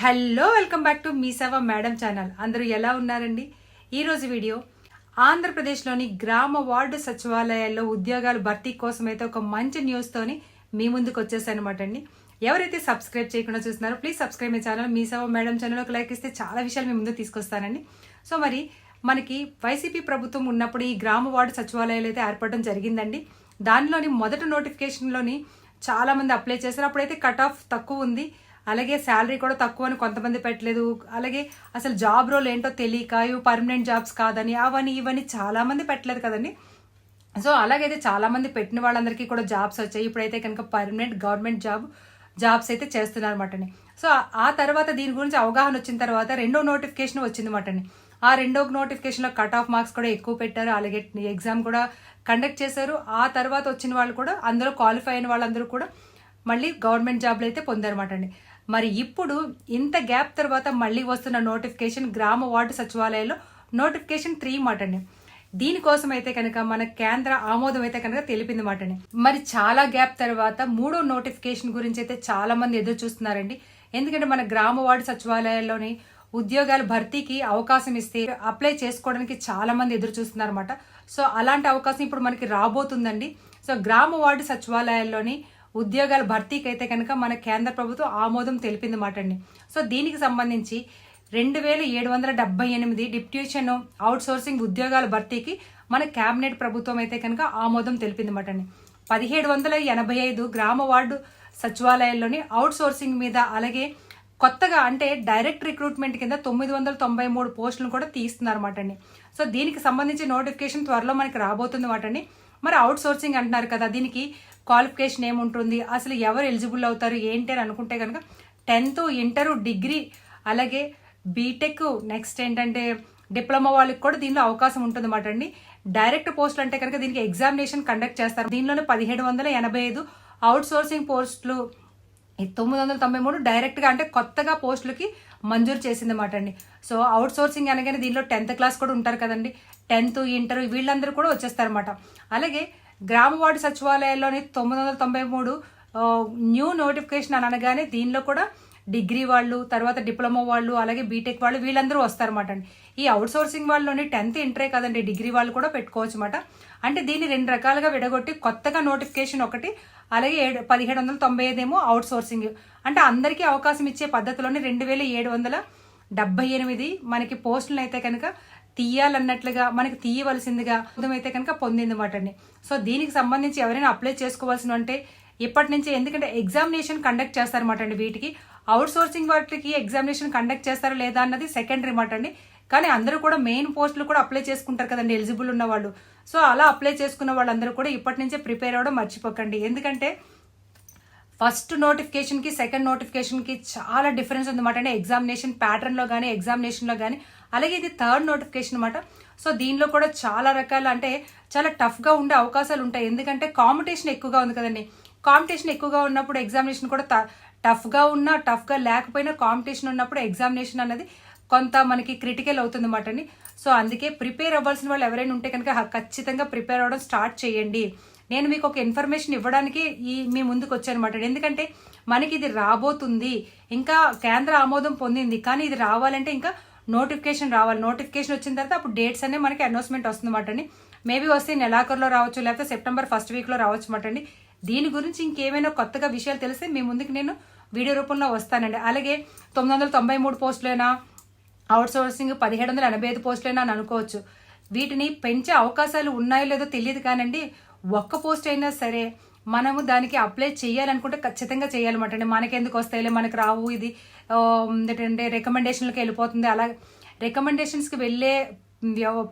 Hello welcome back to మీ సేవ madam channel. అందరూ ఎలా ఉన్నారండి? ఈరోజు వీడియో ఆంధ్రప్రదేశ్లోని గ్రామ వార్డు సచివాలయాల్లో ఉద్యోగాలు భర్తీ కోసం అయితే ఒక మంచి న్యూస్తోని మీ ముందుకు వచ్చేసానమాట అండి. ఎవరైతే సబ్స్క్రైబ్ చేయకుండా చూస్తున్నారో ప్లీజ్ సబ్స్క్రైబ్ మై ఛానల్. మీ సేవ మేడం ఛానల్ ఒక లైక్ ఇస్తే చాలా విషయాలు మీ ముందు తీసుకొస్తానండి. సో మరి మనకి వైసీపీ ప్రభుత్వం ఉన్నప్పుడు ఈ గ్రామ వార్డు సచివాలయాలు అయితే ఏర్పడడం జరిగిందండి. దానిలోని మొదటి నోటిఫికేషన్లోని చాలామంది అప్లై చేశారు. అప్పుడైతే కట్ ఆఫ్ తక్కువ ఉంది. అలాగే శాలరీ కూడా తక్కువ అని కొంతమంది పెట్టలేదు. అలాగే అసలు జాబ్ రోల్ ఏంటో తెలియక ఇవి పర్మనెంట్ జాబ్స్ కాదని అవని ఇవన్నీ చాలామంది పెట్టలేదు కదండి. సో అలాగైతే చాలామంది పెట్టిన వాళ్ళందరికీ కూడా జాబ్స్ వచ్చాయి. ఇప్పుడైతే కనుక పర్మనెంట్ గవర్నమెంట్ జాబ్ జాబ్స్ అయితే చేస్తున్నారు అనమాట సో ఆ తర్వాత దీని గురించి అవగాహన వచ్చిన తర్వాత రెండో నోటిఫికేషన్ వచ్చింది అనమాట ఆ రెండో నోటిఫికేషన్లో కట్ ఆఫ్ మార్క్స్ కూడా ఎక్కువ పెట్టారు. అలాగే ఎగ్జామ్ కూడా కండక్ట్ చేశారు. ఆ తర్వాత వచ్చిన వాళ్ళు కూడా అందరూ క్వాలిఫై అయిన వాళ్ళందరూ కూడా మళ్ళీ గవర్నమెంట్ జాబ్లు అయితే పొందారన్నమాట అండి మరి ఇప్పుడు ఇంత గ్యాప్ తర్వాత మళ్ళీ వస్తున్న నోటిఫికేషన్ గ్రామ వార్డు సచివాలయంలో నోటిఫికేషన్ త్రీ మాట అండి. దీనికోసం అయితే కనుక మన కేంద్ర ఆమోదం అయితే కనుక తెలిపింది మాట అండి. మరి చాలా గ్యాప్ తర్వాత మూడో నోటిఫికేషన్ గురించి అయితే చాలా మంది ఎదురు చూస్తున్నారండి. ఎందుకంటే మన గ్రామ వార్డు సచివాలయాల్లోని ఉద్యోగాల భర్తీకి అవకాశం ఇస్తే అప్లై చేసుకోవడానికి చాలా మంది ఎదురు చూస్తున్నారన్నమాట. సో అలాంటి అవకాశం ఇప్పుడు మనకి రాబోతుందండి. సో గ్రామ వార్డు సచివాలయాల్లోని ఉద్యోగాల భర్తీకి అయితే కనుక మన కేంద్ర ప్రభుత్వం ఆమోదం తెలిపింది మాట అండి. సో దీనికి సంబంధించి రెండు వేల ఏడు వందల డెబ్బై ఎనిమిది డిప్యూషన్ అవుట్ సోర్సింగ్ ఉద్యోగాల భర్తీకి మన కేబినెట్ ప్రభుత్వం అయితే కనుక ఆమోదం తెలిపింది మాట అండి. పదిహేడు వందల ఎనభై ఐదు గ్రామ వార్డు సచివాలయాల్లోని అవుట్ సోర్సింగ్ మీద అలాగే కొత్తగా అంటే డైరెక్ట్ రిక్రూట్మెంట్ కింద తొమ్మిది వందల తొంభై మూడు పోస్టులను కూడా తీస్తున్నారు అండి. సో దీనికి సంబంధించి నోటిఫికేషన్ త్వరలో మనకి రాబోతుంది మాట అండి. మరి అవుట్ సోర్సింగ్ అంటున్నారు కదా దీనికి క్వాలిఫికేషన్ ఏముంటుంది? అసలు ఎవరు ఎలిజిబుల్ అవుతారు? ఏంటి అని అనుకుంటే కనుక టెన్త్ ఇంటరు డిగ్రీ అలాగే బీటెక్ నెక్స్ట్ ఏంటంటే డిప్లొమా వాళ్ళకి కూడా దీనిలో అవకాశం ఉంటుంది అన్నమాట అండి డైరెక్ట్ పోస్టులు అంటే కనుక దీనికి ఎగ్జామినేషన్ కండక్ట్ చేస్తారు. దీనిలోనే పదిహేడు వందల ఎనభై ఐదు అవుట్ సోర్సింగ్ పోస్టులు తొమ్మిది వందల తొంభై మూడు డైరెక్ట్గా అంటే కొత్తగా పోస్టులకి మంజూరు చేసింది అన్నమాట అండి. సో అవుట్ సోర్సింగ్ అనగానే దీనిలో టెన్త్ క్లాస్ కూడా ఉంటారు కదండి. టెన్త్ ఇంటర్ వీళ్ళందరూ కూడా వచ్చేస్తారన్నమాట. అలాగే గ్రామ వార్డు సచివాలయాల్లోని తొమ్మిది వందల తొంభై మూడు న్యూ నోటిఫికేషన్ అని అనగానే దీనిలో కూడా డిగ్రీ వాళ్ళు తర్వాత డిప్లొమా వాళ్ళు అలాగే బీటెక్ వాళ్ళు వీళ్ళందరూ వస్తారన్నమాట అండి. ఈ అవుట్ సోర్సింగ్ వాళ్ళలోని టెన్త్ ఇంటరే కదండి డిగ్రీ వాళ్ళు కూడా పెట్టుకోవచ్చు అనమాట అంటే దీన్ని రెండు రకాలుగా విడగొట్టి కొత్తగా నోటిఫికేషన్ ఒకటి అలాగే ఏడు పదిహేడు వందల తొంభై ఐదేమో అవుట్ సోర్సింగ్ అంటే అందరికీ అవకాశం ఇచ్చే పద్ధతిలోనే రెండు వేల ఏడు వందల డెబ్బై ఎనిమిది మనకి పోస్టులను అయితే కనుక తీయాలన్నట్లుగా మనకి తీయవలసిందిగా అయితే కనుక పొందింది అనమాట అండి. సో దీనికి సంబంధించి ఎవరైనా అప్లై చేసుకోవాల్సిన అంటే ఇప్పటి నుంచి ఎందుకంటే ఎగ్జామినేషన్ కండక్ట్ చేస్తారన్నమాట అండి వీటికి. అవుట్ సోర్సింగ్ వాటికి ఎగ్జామినేషన్ కండక్ట్ చేస్తారా లేదా అన్నది సెకండరీ మాట అండి. కానీ అందరూ కూడా మెయిన్ పోస్టులు కూడా అప్లై చేసుకుంటారు కదండి ఎలిజిబుల్ ఉన్న వాళ్ళు. సో అలా అప్లై చేసుకున్న వాళ్ళందరూ కూడా ఇప్పటి నుంచే ప్రిపేర్ అవ్వడం మర్చిపోకండి. ఎందుకంటే ఫస్ట్ నోటిఫికేషన్కి సెకండ్ నోటిఫికేషన్కి చాలా డిఫరెన్స్ ఉందన్నమాట. అంటే ఎగ్జామినేషన్ ప్యాటర్న్లో కానీ ఎగ్జామినేషన్లో కానీ అలాగే ఇది థర్డ్ నోటిఫికేషన్ అనమాట సో దీనిలో కూడా చాలా రకాల అంటే చాలా టఫ్గా ఉండే అవకాశాలు ఉంటాయి. ఎందుకంటే కాంపిటీషన్ ఎక్కువగా ఉంది కదండి. కాంపిటీషన్ ఎక్కువగా ఉన్నప్పుడు ఎగ్జామినేషన్ కూడా టఫ్గా ఉన్నా టఫ్గా లేకపోయినా కాంపిటీషన్ ఉన్నప్పుడు ఎగ్జామినేషన్ అన్నది కొంత మనకి క్రిటికల్ అవుతుంది అన్నమాట అండి సో అందుకే ప్రిపేర్ అవ్వాల్సిన వాళ్ళు ఎవరైనా ఉంటే కనుక ఖచ్చితంగా ప్రిపేర్ అవ్వడం స్టార్ట్ చేయండి. నేను మీకు ఒక ఇన్ఫర్మేషన్ ఇవ్వడానికి ఈ మీ ముందుకు వచ్చానమాట ఎందుకంటే మనకి ఇది రాబోతుంది. ఇంకా కేంద్ర ఆమోదం పొందింది. కానీ ఇది రావాలంటే ఇంకా నోటిఫికేషన్ రావాలి. నోటిఫికేషన్ వచ్చిన తర్వాత అప్పుడు డేట్స్ అనే మనకి అనౌన్స్మెంట్ వస్తుందన్నమాట అండి మేబీ వస్తే నెలాఖరులో రావచ్చు లేకపోతే సెప్టెంబర్ ఫస్ట్ వీక్లో రావచ్చు అన్నమాట అండి దీని గురించి ఇంకేమైనా కొత్తగా విషయాలు తెలిస్తే మీ ముందుకు నేను వీడియో రూపంలో వస్తానండి. అలాగే తొమ్మిది వందల తొంభై మూడు పోస్టులైనా అవుట్ సోర్సింగ్ పదిహేడు వందల ఎనభై ఐదు పోస్టులైనా అని అనుకోవచ్చు. వీటిని పెంచే అవకాశాలు ఉన్నాయో లేదో తెలియదు కానండి ఒక్క పోస్ట్ అయినా సరే మనము దానికి అప్లై చేయాలనుకుంటే ఖచ్చితంగా చేయాలన్నమాట అండి. మనకెందుకు వస్తాయిలే మనకు రావు ఇది. ఏంటంటే రికమెండేషన్లకి వెళ్ళిపోతుంది. అలా రికమెండేషన్స్కి వెళ్ళే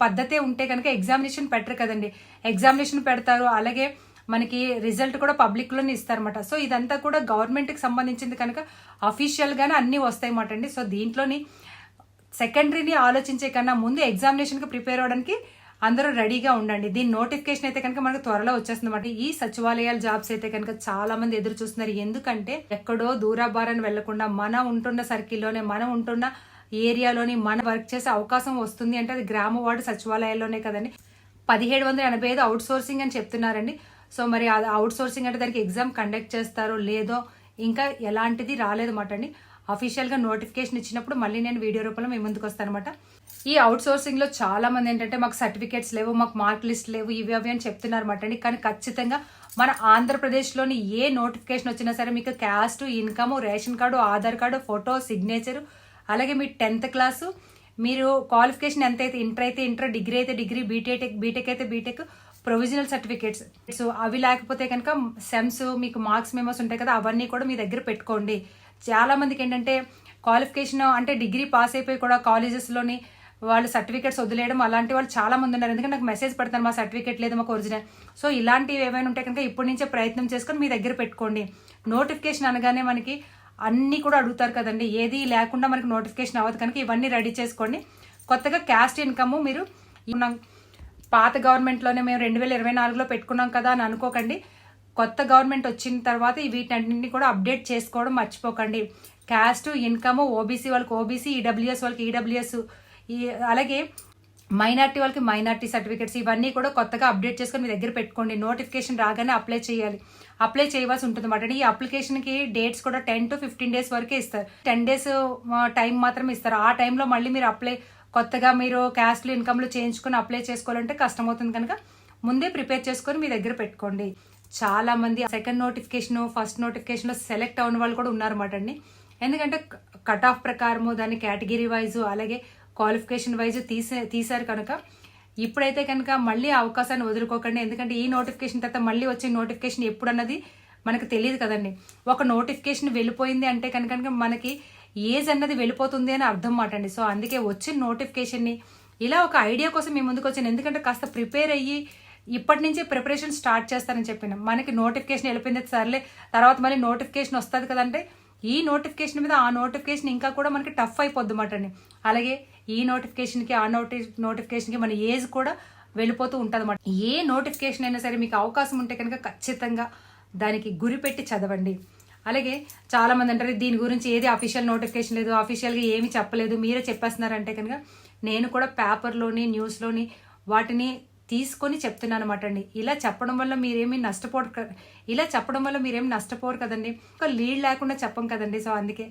పద్ధతే ఉంటే కనుక ఎగ్జామినేషన్ పెట్టరు కదండి. ఎగ్జామినేషన్ పెడతారు. అలాగే మనకి రిజల్ట్ కూడా పబ్లిక్లోనే ఇస్తారన్నమాట. సో ఇదంతా కూడా గవర్నమెంట్కి సంబంధించింది కనుక అఫీషియల్గానే అన్నీ వస్తాయన్నమాట అండి. సో దీంట్లోని సెకండరీని ఆలోచించే కన్నా ముందు ఎగ్జామినేషన్కి ప్రిపేర్ అవ్వడానికి అందరూ రెడీగా ఉండండి. దీని నోటిఫికేషన్ అయితే కనుక మనకు త్వరలో వచ్చేస్తుంది అనమాట ఈ సచివాలయాల జాబ్స్ అయితే కనుక చాలా మంది ఎదురు చూస్తున్నారు. ఎందుకంటే ఎక్కడో దూరాభారాన్ని వెళ్ళకుండా మన ఉంటున్న సర్కిల్లోనే మనం ఉంటున్న ఏరియాలోని మన వర్క్ చేసే అవకాశం వస్తుంది అంటే అది గ్రామ వార్డు సచివాలయాల్లోనే కదండి. పదిహేడు వందల ఎనభై ఐదు అవుట్ సోర్సింగ్ అని చెప్తున్నారండి. సో మరి అది అవుట్ సోర్సింగ్ అంటే దానికి ఎగ్జామ్ కండక్ట్ చేస్తారో లేదో ఇంకా ఎలాంటిది రాలేదన్నమాట అండి. అఫీషియల్గా నోటిఫికేషన్ ఇచ్చినప్పుడు మళ్ళీ నేను వీడియో రూపంలో మీ ముందుకు వస్తాను అనమాట ఈ అవుట్ సోర్సింగ్లో చాలా మంది ఏంటంటే మాకు సర్టిఫికేట్స్ లేవు మాకు మార్క్ లిస్ట్ లేవు ఇవి అవి అని చెప్తున్నారు అనమాట అండి. కానీ ఖచ్చితంగా మన ఆంధ్రప్రదేశ్లోని ఏ నోటిఫికేషన్ వచ్చినా సరే మీకు caste income ration card Aadhaar card photo signature అలాగే మీ టెన్త్ క్లాసు మీరు క్వాలిఫికేషన్ ఎంత అయితే ఇంటర్ అయితే ఇంటర్ డిగ్రీ అయితే degree B Tech B Tech అయితే B Tech provisional certificates so అవి లేకపోతే కనుక సెమ్స్ మీకు మార్క్స్ మెమోస్ ఉంటాయి కదా అవన్నీ కూడా మీ దగ్గర పెట్టుకోండి. చాలా మందికి ఏంటంటే క్వాలిఫికేషన్ అంటే డిగ్రీ పాస్ అయిపోయి కూడా కాలేజెస్లోని వాళ్ళు సర్టిఫికేట్స్ వదిలేయడం అలాంటి వాళ్ళు చాలా మంది ఉన్నారు. ఎందుకంటే నాకు మెసేజ్ పెడతాను మా సర్టిఫికేట్ లేదు మాకు ఒరిజినల్ సో ఇలాంటివి ఏమైనా ఉంటే కనుక ఇప్పటి నుంచే ప్రయత్నం చేసుకొని మీ దగ్గర పెట్టుకోండి. నోటిఫికేషన్ అనగానే మనకి అన్నీ కూడా అడుగుతారు కదండి. ఏది లేకుండా మనకి నోటిఫికేషన్ అవ్వదు కనుక ఇవన్నీ రెడీ చేసుకోండి. కొత్తగా క్యాస్ట్ ఇన్కమ్ మీరు పాత గవర్నమెంట్లోనే మేము రెండు వేల ఇరవై నాలుగులో పెట్టుకున్నాం కదా అని అనుకోకండి. కొత్త గవర్నమెంట్ వచ్చిన తర్వాత వీటన్నింటినీ కూడా అప్డేట్ చేసుకోవడం మర్చిపోకండి. క్యాస్ట్ ఇన్కమ్ ఓబీసీ వాళ్ళకి ఓబీసీ ఈడబ్ల్యూఎస్ వాళ్ళకి ఈడబ్ల్యూఎస్ ఈ అలాగే మైనార్టీ వాళ్ళకి మైనార్టీ సర్టిఫికేట్స్ ఇవన్నీ కూడా కొత్తగా అప్డేట్ చేసుకొని మీ దగ్గర పెట్టుకోండి. నోటిఫికేషన్ రాగానే అప్లై చేయాలి. అప్లై చేయవలసి ఉంటుంది అన్నమాట. ఈ అప్లికేషన్కి డేట్స్ కూడా టెన్ టు ఫిఫ్టీన్ డేస్ వరకే ఇస్తారు. టెన్ డేస్ టైం మాత్రం ఇస్తారు. ఆ టైంలో మళ్ళీ మీరు అప్లై కొత్తగా మీరు క్యాస్ట్లు ఇన్కమ్లు చేయించుకొని అప్లై చేసుకోవాలంటే కష్టమవుతుంది కనుక ముందే ప్రిపేర్ చేసుకొని మీ దగ్గర పెట్టుకోండి. చాలా మంది సెకండ్ నోటిఫికేషన్ ఫస్ట్ నోటిఫికేషన్లో సెలెక్ట్ అయిన వాళ్ళు కూడా ఉన్నారన్నమాట అండి. ఎందుకంటే కట్ ఆఫ్ ప్రకారము దాని కేటగిరీ వైజు అలాగే క్వాలిఫికేషన్ వైజ్ తీసే తీశారు కనుక ఇప్పుడైతే కనుక మళ్ళీ అవకాశాన్ని వదులుకోకండి. ఎందుకంటే ఈ నోటిఫికేషన్ తర్వాత మళ్ళీ వచ్చే నోటిఫికేషన్ ఎప్పుడు అన్నది మనకు తెలియదు కదండి. ఒక నోటిఫికేషన్ వెళ్ళిపోయింది అంటే కనుక మనకి ఏజ్ అన్నది వెళ్ళిపోతుంది అని అర్థం మాట అండి. సో అందుకే వచ్చిన నోటిఫికేషన్ని ఇలా ఒక ఐడియా కోసం మీ ముందుకు వచ్చాను. ఎందుకంటే కాస్త ప్రిపేర్ అయ్యి ఇప్పటి నుంచి ప్రిపరేషన్ స్టార్ట్ చేస్తానని చెప్పిన. మనకి నోటిఫికేషన్ వెళ్ళిపోయింది సర్లే తర్వాత మళ్ళీ నోటిఫికేషన్ వస్తుంది కదంటే ఈ నోటిఫికేషన్ మీద ఆ నోటిఫికేషన్ ఇంకా కూడా మనకి టఫ్ అయిపోద్ది అండి. అలాగే ఈ నోటిఫికేషన్కి ఆ నోటి నోటిఫికేషన్కి మన ఏజ్ కూడా వెళ్ళిపోతూ ఉంటుంది అన్నమాట ఏ నోటిఫికేషన్ అయినా సరే మీకు అవకాశం ఉంటే కనుక ఖచ్చితంగా దానికి గురి పెట్టి చదవండి. అలాగే చాలా మంది అంటారు దీని గురించి ఏది అఫీషియల్ నోటిఫికేషన్ లేదు అఫీషియల్గా ఏమి చెప్పలేదు మీరే చెప్పేస్తున్నారంటే కనుక నేను కూడా పేపర్లోని న్యూస్లోని వాటిని తీసుకొని చెప్తున్నాను అనమాట అండి ఇలా చెప్పడం వల్ల మీరేమీ నష్టపోరు ఇలా చెప్పడం వల్ల మీరేమి నష్టపోరు కదండి. ఒక లీడ్ లేకుండా చెప్పం కదండి. సో అందుకే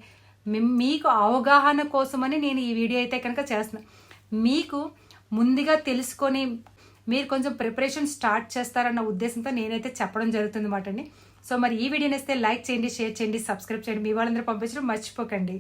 మీకు అవగాహన కోసమని నేను ఈ వీడియో అయితే కనుక చేస్తున్నాను మీకు ముందుగా తెలుసుకొని మీరు కొంచెం ప్రిపరేషన్ స్టార్ట్ చేస్తారన్న ఉద్దేశంతో నేనైతే చెప్పడం జరుగుతుంది అన్నమాట అండి సో మరి ఈ వీడియోని ఇస్తే లైక్ చేయండి షేర్ చేయండి సబ్స్క్రైబ్ చేయండి. మీ వాళ్ళందరూ పంపించడం మర్చిపోకండి.